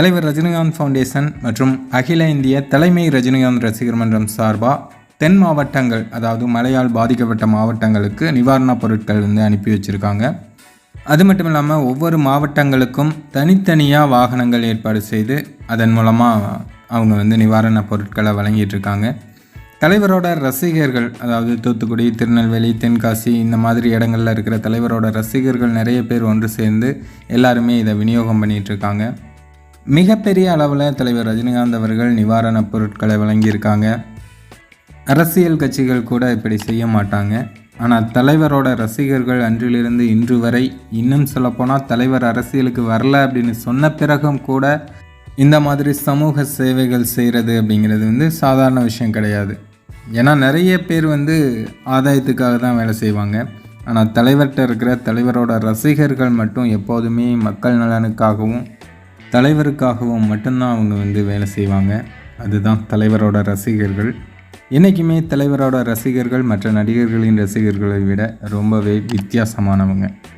தலைவர் ரஜினிகாந்த் ஃபவுண்டேஷன் மற்றும் அகில இந்திய தலைமை ரஜினிகாந்த் ரசிகர் மன்றம் சார்பாக தென் மாவட்டங்கள் அதாவது மழையால் பாதிக்கப்பட்ட மாவட்டங்களுக்கு நிவாரணப் பொருட்கள் வந்து அனுப்பி வச்சுருக்காங்க. அது மட்டும் இல்லாமல் ஒவ்வொரு மாவட்டங்களுக்கும் தனித்தனியாக வாகனங்கள் ஏற்பாடு செய்து அதன் மூலமாக அவங்க வந்து நிவாரணப் பொருட்களை வழங்கிட்டுருக்காங்க தலைவரோட ரசிகர்கள் அதாவது தூத்துக்குடி திருநெல்வேலி தென்காசி இந்த மாதிரி இடங்கள்ல இருக்கிற தலைவரோட ரசிகர்கள் நிறைய பேர் ஒன்று சேர்ந்து எல்லாருமே இதை விநியோகம் பண்ணிகிட்ருக்காங்க இருக்காங்க. மிகப்பெரிய அளவில் தலைவர் ரஜினிகாந்த் அவர்கள் நிவாரணப் பொருட்களை வழங்கியிருக்காங்க. அரசியல் கட்சிகள் கூட இப்படி செய்ய மாட்டாங்க. ஆனால் தலைவரோட ரசிகர்கள் அன்றிலிருந்து இன்று வரை இன்னும் சொல்லப்போனால் தலைவர் அரசியலுக்கு வரல அப்படின்னு சொன்ன பிறகும் கூட இந்த மாதிரி சமூக சேவைகள் செய்கிறது அப்படிங்கிறது வந்து சாதாரண விஷயம் கிடையாது. ஏன்னா நிறைய பேர் வந்து ஆதாயத்துக்காக தான் வேலை செய்வாங்க. ஆனால் தலைவர்கிட்ட இருக்கிற தலைவரோட ரசிகர்கள் மட்டும் எப்போதுமே மக்கள் நலனுக்காகவும் தலைவருக்காகவும் மட்டும்தான் அவங்க வந்து வேலை செய்வாங்க. அதுதான் தலைவரோட ரசிகர்கள். என்றைக்குமே தலைவரோட ரசிகர்கள் மற்ற நடிகர்களின் ரசிகர்களை விட ரொம்பவே வித்தியாசமானவங்க.